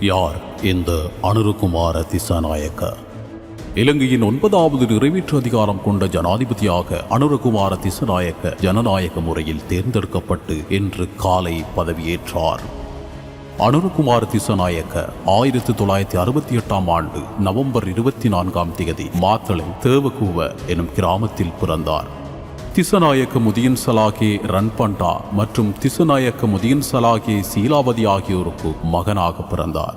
யார் இந்த அனுருகுமார திசாநாயக்க? இலங்கையின் ஒன்பதாவது நிறைவேற்று அதிகாரம் கொண்ட ஜனாதிபதியாக அனுரகுமார திசநாயக்க ஜனநாயக முறையில் தேர்ந்தெடுக்கப்பட்டு இன்று காலை பதவியேற்றார். அனுரகுமார் திசநாயக்க ஆயிரத்தி தொள்ளாயிரத்தி அறுபத்தி எட்டாம் ஆண்டு நவம்பர் இருபத்தி நான்காம் தேதி மாத்தளை தேவகூவ எனும் கிராமத்தில் பிறந்தார். திசநாயக்க முதியன் சலாகே ரன்பண்டா மற்றும் திசநாயக்க முதியன் சலாகே சீலாவதி ஆகியோருக்கு மகனாக பிறந்தார்.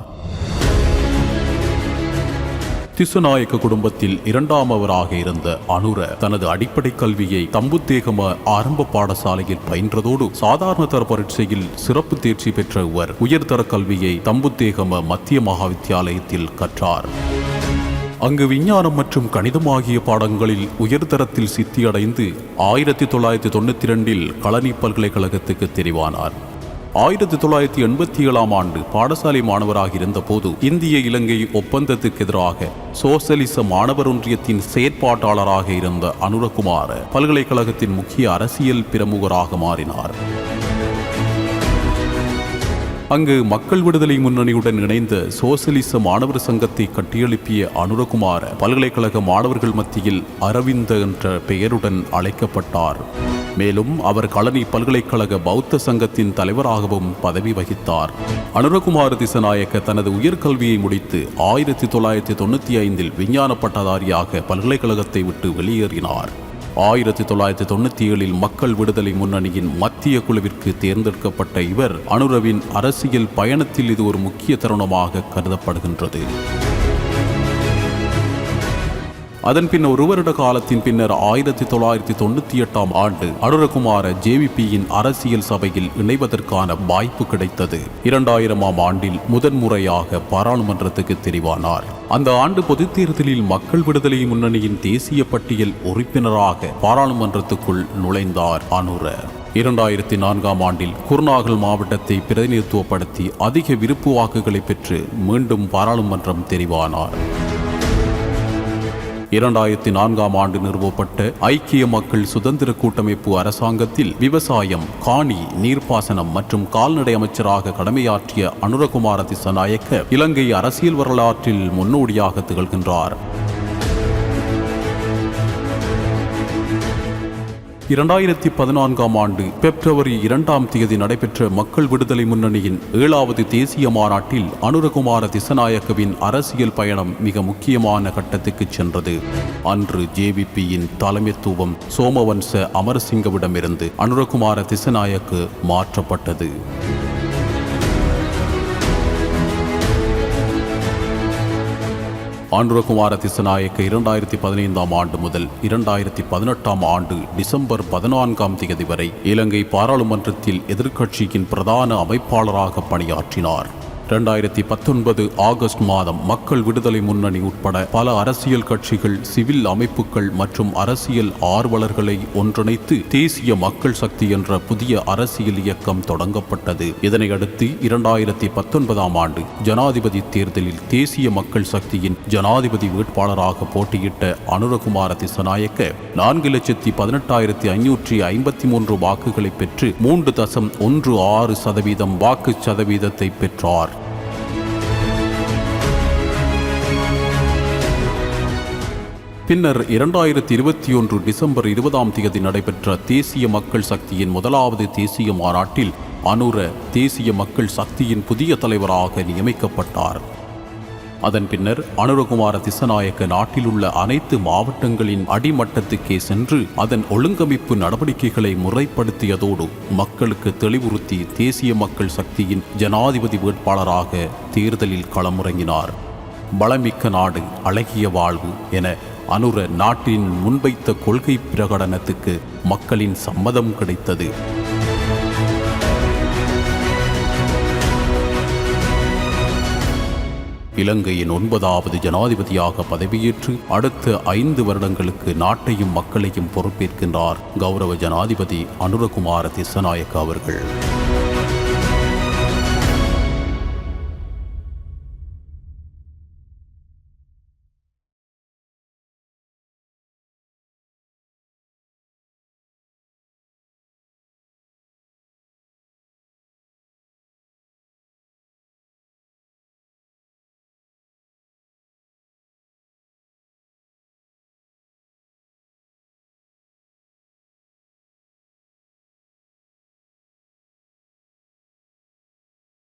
திசுநாயக்க குடும்பத்தில் இரண்டாமவராக இருந்த அனுர தனது அடிப்படை கல்வியை தம்புத்தேகம ஆரம்ப பாடசாலையில் பயின்றதோடு சாதாரண தர பரீட்சையில் சிறப்பு தேர்ச்சி பெற்ற இவர் உயர்தர கல்வியை தம்புத்தேகம மத்திய மகாவித்தியாலயத்தில் கற்றார். அங்கு விஞ்ஞானம் மற்றும் கணிதம் ஆகிய பாடங்களில் உயர்தரத்தில் சித்தியடைந்து ஆயிரத்தி தொள்ளாயிரத்தி தொண்ணூத்தி இரண்டில் களனி பல்கலைக்கழகத்துக்கு தெரிவானார். ஆயிரத்தி தொள்ளாயிரத்தி எண்பத்தி ஏழாம் ஆண்டு பாடசாலை மாணவராக இருந்தபோது இந்திய இலங்கை ஒப்பந்தத்துக்கு எதிராக சோசலிச மாணவர் ஒன்றியத்தின் செயற்பாட்டாளராக இருந்த அனுரகுமார பல்கலைக்கழகத்தின் முக்கிய அரசியல் பிரமுகராக மாறினார். அங்கு மக்கள் விடுதலை முன்னணியுடன் இணைந்த சோசலிச மாணவர் சங்கத்தை கட்டியெழுப்பிய அனுரகுமார பல்கலைக்கழக மாணவர்கள் மத்தியில் அரவிந்த என்ற பெயருடன் அழைக்கப்பட்டார். மேலும் அவர் களனி பல்கலைக்கழக பௌத்த சங்கத்தின் தலைவராகவும் பதவி வகித்தார். அனுரகுமார் திசநாயக்க தனது உயர்கல்வியை முடித்து ஆயிரத்தி தொள்ளாயிரத்தி தொண்ணூற்றி ஐந்தில் விஞ்ஞான பட்டதாரியாக பல்கலைக்கழகத்தை விட்டு வெளியேறினார். ஆயிரத்தி தொள்ளாயிரத்தி தொண்ணூற்றி ஏழில் மக்கள் விடுதலை முன்னணியின் மத்திய குழுவிற்கு தேர்ந்தெடுக்கப்பட்ட இவர் அனுரவின் அரசியல் பயணத்தில் இது ஒரு முக்கிய தருணமாக கருதப்படுகின்றது. அதன் பின் ஒரு வருட காலத்தின் பின்னர் ஆயிரத்தி தொள்ளாயிரத்தி தொண்ணூற்றி எட்டாம் ஆண்டு அனுரகுமார ஜேவிபியின் அரசியல் சபையில் இணைவதற்கான வாய்ப்பு கிடைத்தது. இரண்டாயிரமாம் ஆண்டில் முதன்முறையாக பாராளுமன்றத்துக்கு தெரிவானார். அந்த ஆண்டு பொதுத் தேர்தலில் மக்கள் விடுதலை முன்னணியின் தேசிய பட்டியல் உறுப்பினராக பாராளுமன்றத்துக்குள் நுழைந்தார் அனுர. இரண்டாயிரத்தி நான்காம் ஆண்டில் குருநாகல் மாவட்டத்தை பிரதிநிதித்துவப்படுத்தி அதிக விருப்பு வாக்குகளை பெற்று மீண்டும் பாராளுமன்றம் தெரிவானார். இரண்டாயிரத்தி நான்காம் ஆண்டு நிறுவப்பட்ட ஐக்கிய மக்கள் சுதந்திர கூட்டமைப்பு அரசாங்கத்தில் விவசாயம் காணி நீர்ப்பாசனம் மற்றும் கால்நடை அமைச்சராக கடமையாற்றிய அனுரகுமார திசநாயக்க இலங்கை அரசியல் வரலாற்றில் முன்னோடியாக திகழ்கின்றார். இரண்டாயிரத்தி பதினான்காம் ஆண்டு பிப்ரவரி இரண்டாம் தேதி நடைபெற்ற மக்கள் விடுதலை முன்னணியின் ஏழாவது தேசிய மாநாட்டில் அனுரகுமார திசநாயக்கவின் அரசியல் பயணம் மிக முக்கியமான கட்டத்துக்கு சென்றது. அன்று ஜேவிபியின் தலைமைத்துவம் சோமவன்ச அமரசிங்கவிடமிருந்து அனுரகுமார திசநாயக்கு மாற்றப்பட்டது. ஆண்டுரகுமார திசநாயக்க இரண்டாயிரத்தி பதினைந்தாம் ஆண்டு முதல் இரண்டாயிரத்தி பதினெட்டாம் ஆண்டு டிசம்பர் பதினான்காம் தேதி வரை இலங்கை பாராளுமன்றத்தில் எதிர்க்கட்சியின் பிரதான அமைப்பாளராக பணியாற்றினார். இரண்டாயிரத்தி பத்தொன்பது ஆகஸ்ட் மாதம் மக்கள் விடுதலை முன்னணி உட்பட பல அரசியல் கட்சிகள் சிவில் அமைப்புகள் மற்றும் அரசியல் ஆர்வலர்களை ஒன்றிணைத்து தேசிய மக்கள் சக்தி என்ற புதிய அரசியல் இயக்கம் தொடங்கப்பட்டது. இதனையடுத்து இரண்டாயிரத்தி பத்தொன்பதாம் ஆண்டு ஜனாதிபதி தேர்தலில் தேசிய மக்கள் சக்தியின் ஜனாதிபதி வேட்பாளராக போட்டியிட்ட அனுரகுமார திசநாயக்க நான்கு லட்சத்தி பதினெட்டாயிரத்தி ஐநூற்றி ஐம்பத்தி மூன்று வாக்குகளை பெற்று மூன்று தசம் ஒன்று ஆறு சதவீதம் வாக்கு சதவீதத்தை பெற்றார். பின்னர் இரண்டாயிரத்தி இருபத்தி ஒன்று டிசம்பர் இருபதாம் தேதி நடைபெற்ற தேசிய மக்கள் சக்தியின் முதலாவது தேசிய மாநாட்டில் அனுர தேசிய மக்கள் சக்தியின் புதிய தலைவராக நியமிக்கப்பட்டார். அதன் பின்னர் அனுரகுமார திசநாயக்க நாட்டில் உள்ள அனைத்து மாவட்டங்களின் அடிமட்டத்துக்கே சென்று அதன் ஒழுங்கமைப்பு நடவடிக்கைகளை முறைப்படுத்தியதோடு மக்களுக்கு தெளிவுறுத்தி தேசிய மக்கள் சக்தியின் ஜனாதிபதி வேட்பாளராக தேர்தலில் களமிறங்கினார். பலமிக்க நாடு அழகிய வாழ்வு என அனுர நாட்டின் முன்வைத்த கொள்கை பிரகடனத்துக்கு மக்களின் சம்மதம் கிடைத்தது. இலங்கையின் ஒன்பதாவது ஜனாதிபதியாக பதவியேற்று அடுத்த ஐந்து வருடங்களுக்கு நாட்டையும் மக்களையும் பொறுப்பேற்கின்றார் கௌரவ ஜனாதிபதி அனுரகுமார திசநாயக்க அவர்கள்.